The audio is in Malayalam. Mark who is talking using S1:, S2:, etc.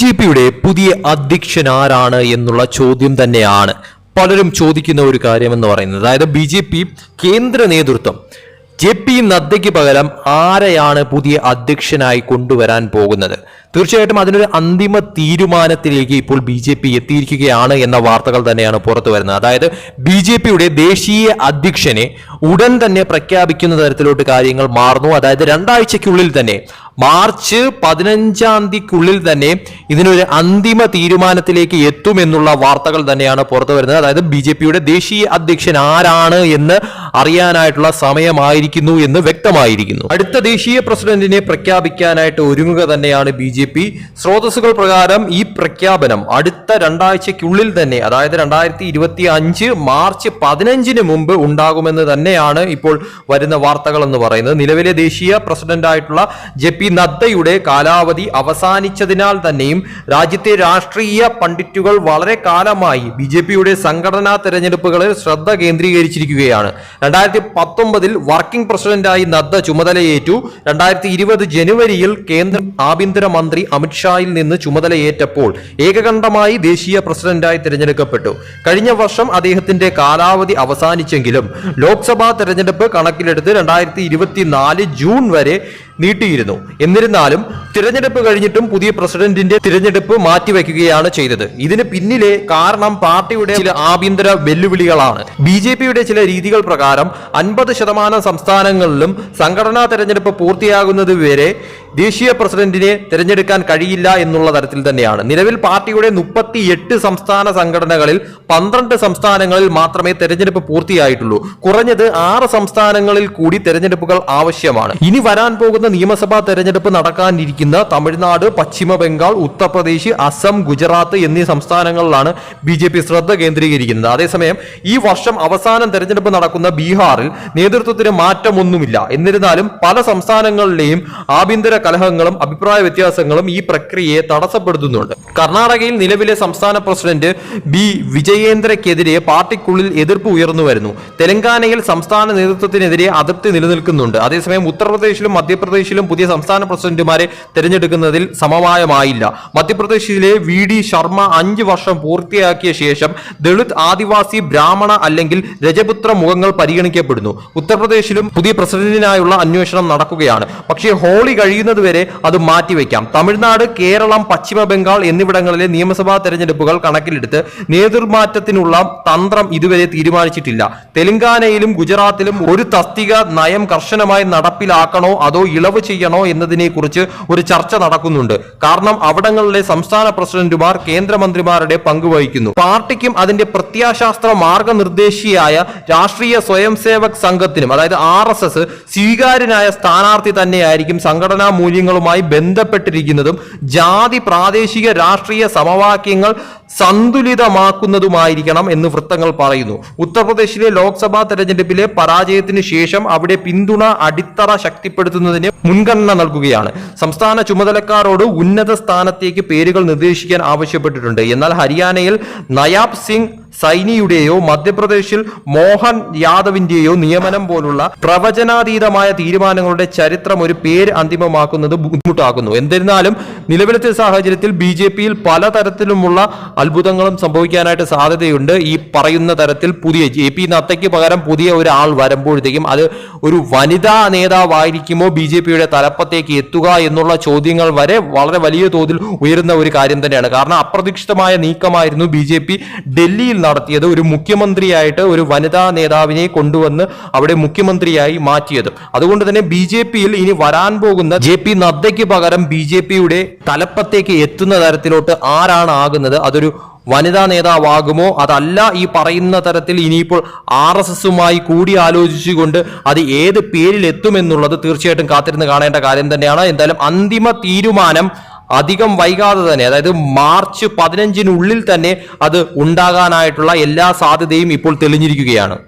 S1: ജെ പിയുടെ പുതിയ അധ്യക്ഷൻ ആരാണ് എന്നുള്ള ചോദ്യം തന്നെയാണ് പലരും ചോദിക്കുന്ന ഒരു കാര്യമെന്ന് പറയുന്നത് അതായത് ബി ജെ പി കേന്ദ്ര നേതൃത്വം ജെ പി നദ്ദയ്ക്ക് പകരം ആരെയാണ് പുതിയ അധ്യക്ഷനായി കൊണ്ടുവരാൻ പോകുന്നത് തീർച്ചയായിട്ടും അതിനൊരു അന്തിമ തീരുമാനത്തിലേക്ക് ഇപ്പോൾ ബി ജെ പി എത്തിയിരിക്കുകയാണ് എന്ന വാർത്തകൾ തന്നെയാണ് പുറത്തു വരുന്നത് അതായത് ബി ജെ പിയുടെ ദേശീയ അധ്യക്ഷനെ ഉടൻ തന്നെ പ്രഖ്യാപിക്കുന്ന തരത്തിലോട്ട് കാര്യങ്ങൾ മാറുന്നു അതായത് രണ്ടാഴ്ചയ്ക്കുള്ളിൽ തന്നെ മാർച്ച് പതിനഞ്ചാം തീയതിക്കുള്ളിൽ തന്നെ ഇതിനൊരു അന്തിമ തീരുമാനത്തിലേക്ക് എത്തുമെന്നുള്ള വാർത്തകൾ തന്നെയാണ് പുറത്തു വരുന്നത് അതായത് ബി ദേശീയ അധ്യക്ഷൻ ആരാണ് എന്ന് അറിയാനായിട്ടുള്ള സമയമായിരിക്കുന്നു എന്ന് വ്യക്തമായിരിക്കുന്നു അടുത്ത ദേശീയ പ്രസിഡന്റിനെ പ്രഖ്യാപിക്കാനായിട്ട് ഒരുങ്ങുക തന്നെയാണ് ബി ജെ പി സ്രോതസ്സുകൾ പ്രകാരം ഈ പ്രഖ്യാപനം അടുത്ത രണ്ടാഴ്ചക്കുള്ളിൽ തന്നെ അതായത് രണ്ടായിരത്തി ഇരുപത്തി അഞ്ച് മാർച്ച് പതിനഞ്ചിന് മുമ്പ് ഉണ്ടാകുമെന്ന് തന്നെയാണ് ഇപ്പോൾ വരുന്ന വാർത്തകൾ എന്ന് പറയുന്നത് നിലവിലെ ദേശീയ പ്രസിഡന്റായിട്ടുള്ള ജെ പി നദ്ദയുടെ കാലാവധി അവസാനിച്ചതിനാൽ തന്നെയും രാജ്യത്തെ രാഷ്ട്രീയ പണ്ഡിറ്റുകൾ വളരെ കാലമായി ബി ജെ പിയുടെ സംഘടനാ തെരഞ്ഞെടുപ്പുകളിൽ ശ്രദ്ധ കേന്ദ്രീകരിച്ചിരിക്കുകയാണ് രണ്ടായിരത്തി പത്തൊമ്പതിൽ വർക്കിംഗ് പ്രസിഡന്റായി നദ്ദ ചുമതലയേറ്റു രണ്ടായിരത്തി ഇരുപത് ജനുവരിയിൽ കേന്ദ്ര ആഭ്യന്തരമന്ത്രി അമിത്ഷായിൽ നിന്ന് ചുമതലയേറ്റപ്പോൾ ഏകകണ്ഠമായി ദേശീയ പ്രസിഡന്റായി തിരഞ്ഞെടുക്കപ്പെട്ടു കഴിഞ്ഞ വർഷം അദ്ദേഹത്തിന്റെ കാലാവധി അവസാനിച്ചെങ്കിലും ലോക്സഭാ തെരഞ്ഞെടുപ്പ് കണക്കിലെടുത്ത് രണ്ടായിരത്തി ജൂൺ വരെ നീട്ടിയിരുന്നു എന്നിരുന്നാലും തിരഞ്ഞെടുപ്പ് കഴിഞ്ഞിട്ടും പുതിയ പ്രസിഡന്റിന്റെ തിരഞ്ഞെടുപ്പ് മാറ്റിവെക്കുകയാണ് ചെയ്തത് ഇതിന് പിന്നിലെ കാരണം പാർട്ടിയുടെ ചില ആഭ്യന്തര വെല്ലുവിളികളാണ് ബി ജെ പിയുടെ ചില രീതികൾ പ്രകാരം അൻപത് ശതമാനം സംസ്ഥാനങ്ങളിലും സംഘടനാ തെരഞ്ഞെടുപ്പ് പൂർത്തിയാകുന്നത് വരെ ദേശീയ പ്രസിഡന്റിനെ തിരഞ്ഞെടുക്കാൻ കഴിയില്ല എന്നുള്ള തരത്തിൽ തന്നെയാണ് നിലവിൽ പാർട്ടിയുടെ മുപ്പത്തി എട്ട് സംസ്ഥാന സംഘടനകളിൽ പന്ത്രണ്ട് സംസ്ഥാനങ്ങളിൽ മാത്രമേ തെരഞ്ഞെടുപ്പ് പൂർത്തിയായിട്ടുള്ളൂ കുറഞ്ഞത് ആറ് സംസ്ഥാനങ്ങളിൽ കൂടി തെരഞ്ഞെടുപ്പുകൾ ആവശ്യമാണ് ഇനി വരാൻ പോകുന്ന വരുന്ന നിയമസഭാ തെരഞ്ഞെടുപ്പ് നടക്കാനിരിക്കുന്ന തമിഴ്നാട് പശ്ചിമ ബംഗാൾ ഉത്തർപ്രദേശ് അസം ഗുജറാത്ത് എന്നീ സംസ്ഥാനങ്ങളിലാണ് ബി ജെ പി ശ്രദ്ധ കേന്ദ്രീകരിക്കുന്നത് അതേസമയം ഈ വർഷം അവസാനം തെരഞ്ഞെടുപ്പ് നടക്കുന്ന ബീഹാറിൽ നേതൃത്വത്തിന് മാറ്റമൊന്നുമില്ല എന്നിരുന്നാലും പല സംസ്ഥാനങ്ങളിലെയും ആഭ്യന്തര കലഹങ്ങളും അഭിപ്രായ വ്യത്യാസങ്ങളും ഈ പ്രക്രിയയെ തടസ്സപ്പെടുത്തുന്നുണ്ട് കർണാടകയിൽ നിലവിലെ സംസ്ഥാന പ്രസിഡന്റ് ബി വിജയേന്ദ്രക്കെതിരെ പാർട്ടിക്കുള്ളിൽ എതിർപ്പ് ഉയർന്നു വരുന്നു തെലങ്കാനയിൽ സംസ്ഥാന നേതൃത്വത്തിനെതിരെ അതിർത്തി നിലനിൽക്കുന്നുണ്ട് അതേസമയം ഉത്തർപ്രദേശിലും മധ്യപ്രദേശ് മധ്യപ്രദേശിലും പുതിയ സംസ്ഥാന പ്രസിഡന്റുമാരെ തെരഞ്ഞെടുക്കുന്നതിൽ സമവായമായില്ല മധ്യപ്രദേശിലെ വി ഡി ശർമ്മ അഞ്ച് വർഷം പൂർത്തിയാക്കിയ ശേഷം ദളിത് ആദിവാസി ബ്രാഹ്മണ അല്ലെങ്കിൽ രജപുത്ര മുഖങ്ങൾ പരിഗണിക്കപ്പെടുന്നു ഉത്തർപ്രദേശിലും പുതിയ പ്രസിഡന്റിനായുള്ള അന്വേഷണം നടക്കുകയാണ് പക്ഷേ ഹോളി കഴിയുന്നതുവരെ അത് മാറ്റിവെക്കാം തമിഴ്നാട് കേരളം പശ്ചിമ ബംഗാൾ എന്നിവിടങ്ങളിലെ നിയമസഭാ തെരഞ്ഞെടുപ്പുകൾ കണക്കിലെടുത്ത് നേതൃമാറ്റത്തിനുള്ള തന്ത്രം ഇതുവരെ തീരുമാനിച്ചിട്ടില്ല തെലങ്കാനയിലും ഗുജറാത്തിലും ഒരു തസ്തിക നയം കർശനമായി നടപ്പിലാക്കണോ അതോ ഇള ഇളവ് ചെയ്യണോ എന്നതിനെക്കുറിച്ച് ഒരു ചർച്ച നടക്കുന്നുണ്ട് കാരണം അവിടങ്ങളിലെ സംസ്ഥാന പ്രസിഡന്റുമാർ കേന്ദ്രമന്ത്രിമാരുടെ പങ്കുവഹിക്കുന്നു പാർട്ടിക്കും അതിന്റെ പ്രത്യാശാസ്ത്ര മാർഗനിർദ്ദേശിയായ രാഷ്ട്രീയ സ്വയം സേവക് സംഘത്തിനും അതായത് ആർ എസ് എസ് സ്വീകാര്യനായ സ്ഥാനാർത്ഥി തന്നെയായിരിക്കും സംഘടനാ മൂല്യങ്ങളുമായി ബന്ധപ്പെട്ടിരിക്കുന്നതും ജാതി പ്രാദേശിക രാഷ്ട്രീയ സമവാക്യങ്ങൾ സന്തുലിതമാക്കുന്നതുമായിരിക്കണം എന്ന് വൃത്തങ്ങൾ പറയുന്നു ഉത്തർപ്രദേശിലെ ലോക്സഭാ തെരഞ്ഞെടുപ്പിലെ പരാജയത്തിന് ശേഷം അവിടെ പിന്തുണ അടിത്തറ ശക്തിപ്പെടുത്തുന്നതിന് മുൻഗണന നൽകുകയാണ് സംസ്ഥാന ചുമതലക്കാരോട് ഉന്നത സ്ഥാനത്തേക്ക് പേരുകൾ നിർദ്ദേശിക്കാൻ ആവശ്യപ്പെട്ടിട്ടുണ്ട് എന്നാൽ ഹരിയാനയിൽ നയാബ് സിംഗ് സൈനിയുടെയോ മധ്യപ്രദേശിൽ മോഹൻ യാദവിന്റെയോ നിയമനം പോലുള്ള പ്രവചനാതീതമായ തീരുമാനങ്ങളുടെ ചരിത്രം ഒരു പേര് അന്തിമമാക്കുന്നത് ബുദ്ധിമുട്ടാക്കുന്നു എന്നിരുന്നാലും നിലവിലത്തെ സാഹചര്യത്തിൽ ബി ജെ പിയിൽ പലതരത്തിലുമുള്ള അത്ഭുതങ്ങളും സംഭവിക്കാനായിട്ട് സാധ്യതയുണ്ട് ഈ പറയുന്ന തരത്തിൽ പുതിയ ജെ പി നത്തയ്ക്ക് പകരം പുതിയ ഒരാൾ വരുമ്പോഴത്തേക്കും അത് ഒരു വനിതാ നേതാവായിരിക്കുമോ ബി ജെ പിയുടെ തലപ്പത്തേക്ക് എത്തുക എന്നുള്ള ചോദ്യങ്ങൾ വരെ വളരെ വലിയ തോതിൽ ഉയരുന്ന ഒരു കാര്യം തന്നെയാണ് കാരണം അപ്രതീക്ഷിതമായ നീക്കമായിരുന്നു ബി ഡൽഹിയിൽ നടത്തിയത് ഒരു മുഖ്യമന്ത്രിയായിട്ട് ഒരു വനിതാ നേതാവിനെ കൊണ്ടുവന്ന് അവിടെ മുഖ്യമന്ത്രിയായി മാറ്റിയത് അതുകൊണ്ട് തന്നെ ബി ജെ പിയിൽ ഇനി വരാൻ പോകുന്ന ജെ പി നദ്ദയ്ക്ക് പകരം ബി ജെ പിയുടെ തലപ്പത്തേക്ക് എത്തുന്ന തരത്തിലോട്ട് ആരാണ് ആകുന്നത് അതൊരു വനിതാ നേതാവാകുമോ അതല്ല ഈ പറയുന്ന തരത്തിൽ ഇനിയിപ്പോൾ ആർ എസ് എസുമായി ആലോചിച്ചുകൊണ്ട് അത് ഏത് പേരിൽ എത്തുമെന്നുള്ളത് തീർച്ചയായിട്ടും കാത്തിരുന്ന് കാണേണ്ട കാര്യം തന്നെയാണ് എന്തായാലും അന്തിമ തീരുമാനം അധികം വൈകാതെ തന്നെ അതായത് മാർച്ച് പതിനഞ്ചിനുള്ളിൽ തന്നെ അത് ഉണ്ടാകാനായിട്ടുള്ള എല്ലാ സാധ്യതയും ഇപ്പോൾ തെളിഞ്ഞിരിക്കുകയാണ്